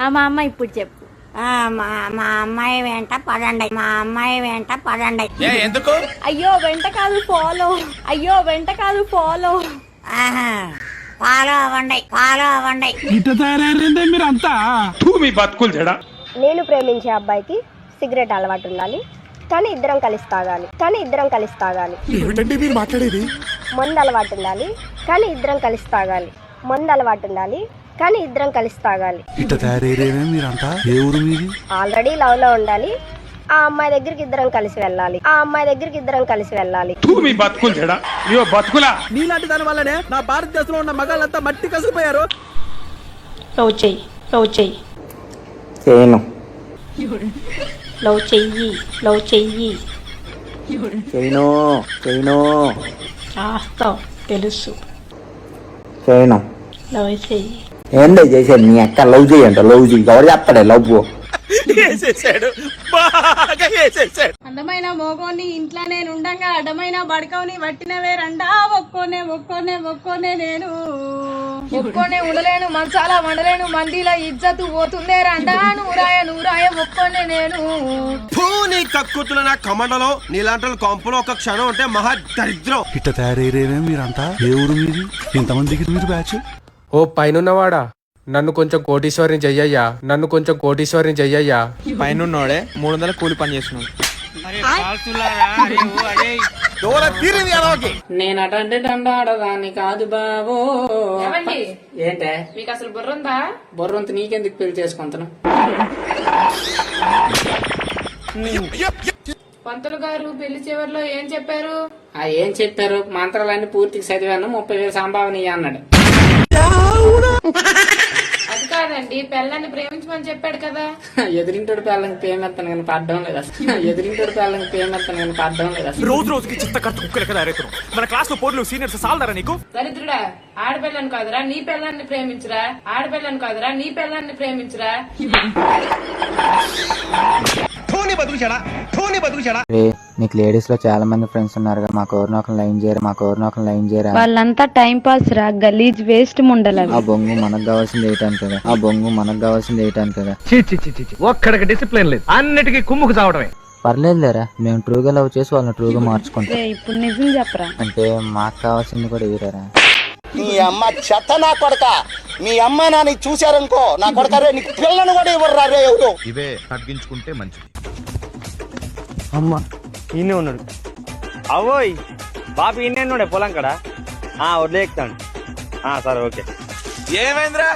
ఆ మా అమ్మ ఇప్పుడు చెప్పు. ఆ, మా మా అమ్మాయి వెంట పడండి మా అమ్మాయి వెంట పడండి ఎందుకు? అయ్యో వెంట కాదు ఫాలో అయ్యో వెంట కాదు ఫాలో ఫాలో అవ్వండి ఫాలో అవ్వండి. తయారైందే మీరంతా. తూ మీ బతుకులు జడా నేను ప్రేమించే అబ్బాయికి సిగరెట్ అలవాటు ఉండాలి. కానీ ఇద్దరం కలిసి తాగాలి. కానీ ఇద్దరం కలిసి తాగాలి. ఏమిటండి మీరు మాట్లాడేది? మందు అలవాటు ఉండాలి. కానీ ఇద్దరం కలిసి తాగాలి. మందు అలవాటు ఉండాలి. కానీ ఇద్దరం కలిసి తాగాలి. ఇట తయారైరేమే మీరంతా? ఏ ఊరు మీది? ఆల్రెడీ లవ్లో ఉండాలి. ఆ అమ్మాయి దగ్గరికి ఇద్దరం కలిసి వెళ్ళాలి. ఆ అమ్మాయి దగ్గరికి ఇద్దరం కలిసి వెళ్ళాలి. మీ బతుకులా నీలాంటి దాని వల్లనే నా భారతదేశంలో ఉన్న మగాళ్ళంతా మట్టి కసిపోయారు. లవ్ చెయ్యి లవ్ చెయ్యి. చేయను లవ్ చెయ్యి లవ్ చెయ్యి. చేయను చేయను చేస్తావు తెలుసు. చేయను లవ్ చెయ్యి. ఏందో చేసేది నీ అక్క లవ్ చేయంట లవ్ చేయి. ఎవరు చెప్తాడే లవ్? అందమైన మోగోని ఇంట్లో నేను ఉండంగా అడ్డమైన బడకవుని వట్టినవే రండా. ఒక్కోనే ఒక్కోనే ఒక్కోనే నేను. ఒక్కోనే ఉండలేను మంచాల వండలేను మందిలో ఇజ్జతు పోతుందే రండా. నూరాయ నూరాయ ఒక్కోనే నేను. నీ కక్కుతున్న నా కమండలో నీలాంటి కొంపలో ఒక క్షణం ఉంటే మహా దరిద్రం. ఇట తయారైరేమే మీరంతా? ఏ ఊరు మీది? ఇంతమందికి మీరు బ్యాచ్? ఓ పైనున్నవాడా? నన్ను కొంచెం కోటీశ్వరిని చెయ్యయ్యా. నన్ను కొంచెం కోటీశ్వరిని చెయ్యయ్యా. పైనున్నోడే మూడు వందల కూలి పని చేస్తున్నాడు. నేను అటంటే ఆడదాన్ని కాదు బావో ఏంటే? మీకు అసలు బుర్ర ఉందా బుర్రంత నీకెందుకు పెళ్ళి చేసుకుంటాను పంతులు గారు పెళ్ళి చివరిలో ఏం చెప్పారు? ఆ ఏం చెప్పారు? మంత్రాలన్నీ పూర్తిగా చదివాను. ముప్పై వేలు సంభావన అన్నాడు. అది కాదండి పెళ్ళాన్ని ప్రేమించమని చెప్పాడు కదా. ఎదురింటోడు పిల్లలకి పేమెత్తాను కానీ పడ్డం లేదు అసలు. ఎదురింటోడు పిల్లలకి పేమెత్తాను కానీ పడ్డం లేదు అసలు. రోజు రోజుకి చిత్త కట్టు కుక్కలు కదా రేతురు మన క్లాస్లో పోర్లు సీనియర్స్ సాలదారా నీకు? దరిద్రుడా ఆడపిల్లని కాదురా నీ పిల్లాన్ని ప్రేమించురా. ఆడపిల్లని కాదురా నీ పిల్లాన్ని ప్రేమించురా. ఠోని బతుకు చెడా ఠోని బతుకు చెడా నీకు లేడీస్లో చాలా మంది ఫ్రెండ్స్ ఉన్నారు మా కోరిన ఒక లైన్ చేయరా? మా కోరిన ఒక లైన్ చేయరా? వాళ్ళంతా టైం పాస్ రా. గలీజ్ వేస్ట్ ముండలవి ఆ బొంగు మనకు కావాల్సింది వేయటానికి కదా ఆ బొంగు మనకు కావాల్సింది వేయటానికి కదా ఒక్కడికి డిసిప్లిన్ లేదు. అన్నిటికీ కుమ్ముకు చావడమే పర్లేదు లేరా. మేము ట్రూగా లవ్ చేసి వాళ్ళని ట్రూగా మార్చుకుంటాం. ఇప్పుడు నిజం చెప్పరా? అంటే మాకు కావాల్సింది కూడా వేయరా నీ అమ్మ చెత్త నా కొడక. మీ అమ్మ నాని చూశారనుకో నా కొడక రే నీకు పిల్లను కూడా ఇవ్వరు రే ఎవరు? ఇవే తగ్గించుకుంటే మంచిది. అమ్మ. ఈయనే ఉన్నాడు. అవోయ్ బాబు ఈయనే ఉన్నాడే పొలం కడ? ఆ వదిలేస్తాను. ఆ సరే ఓకే. ఏమైందిరా?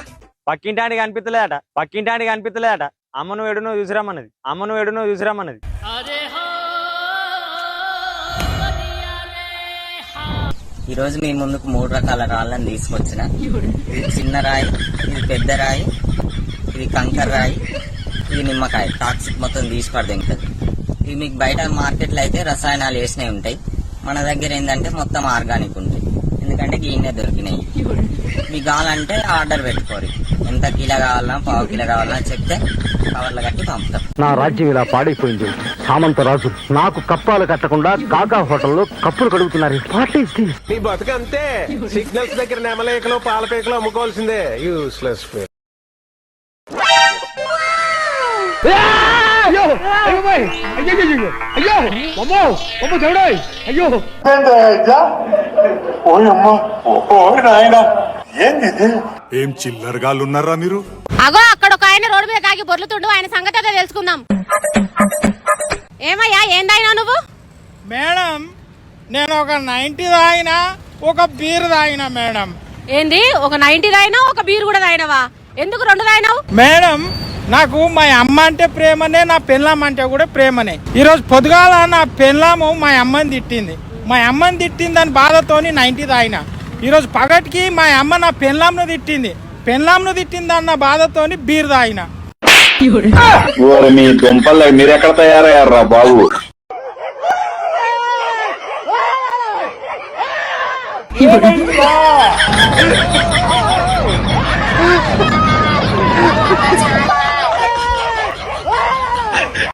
పక్కింటానికి కనిపించలేదట పక్కింటానికి కనిపించలేదట అమ్మను ఎడునో చూసిరామన్నది. అమ్మను ఎడునో చూసిరామన్నది. ఈ రోజు మీ ముందుకు మూడు రకాల రాళ్ళని తీసుకొచ్చిన. ఇది చిన్న రాయి ఇది పెద్ద రాయి ఇది కంకర రాయి ఇది నిమ్మకాయ. టాక్సిక్ మొత్తం తీసి పడదింటది ఇవి మీకు బయట మార్కెట్లో అయితే రసాయనాలు వేసినవి ఉంటాయి. మన దగ్గర ఏంటంటే మొత్తం ఆర్గానిక్ ఉంటాయి. ఎందుకంటే గీనే దొరికినాయి. మీకు కావాలంటే ఆర్డర్ పెట్టుకోరు. ఎంత కిలో కావాలన్నా పావు కిలో కావాలన్నా చెప్తే కవర్లు కట్టి పంపుతాం. నా రాజ్యం ఇలా పాడైపోయింది. సామంత రాజు నాకు కప్పాలు కట్టకుండా కాకా హోటల్లో కప్పులు కడుగుతున్నారు. నీ బతుకంతే. సిగ్నల్స్ దగ్గర నెమలేకలో పాలపేకలో అమ్ముకోవాల్సిందే. యూస్లెస్ అయ్యో అయ్యో అయ్యో! అయ్యో! అమ్మో! అమ్మో దేవుడాయ్ అయ్యో! ఏం చిల్లరగాళ్ళు ఉన్నారా మీరు? అగో అక్కడ ఒక ఆయన రోడ్డు మీద తాగి బొర్లుతుండు ఆయన సంగతి అయితే తెలుసుకుందాం. ఏమయ్యా ఏం తాగినా నువ్వు? మేడం నేను ఒక నైన్టీ తాగినా ఒక బీర్ తాగినా మేడం. ఏంది ఒక నైన్టీ తాగినా ఒక బీర్ కూడా తాగినవా? ఎందుకు రెండు తాగినావు? మేడం నాకు మా అమ్మ అంటే ప్రేమనే నా పెళ్ళాం అంటే కూడా ప్రేమనే. ఈరోజు పొద్దుగాల నా పెళ్ళాము మా అమ్మని తిట్టింది. మా అమ్మని తిట్టింది అని బాధతోని నైన్టీ తాగిన. ఈరోజు పగటికి మా అమ్మ నా పెళ్ళాంను తిట్టింది. పెళ్ళాంను తిట్టింది అన్న బాధతోని బీర్ తాగిన. మీ దుంపల్లో మీరెక్కడ తయారయ్యారా బాబు?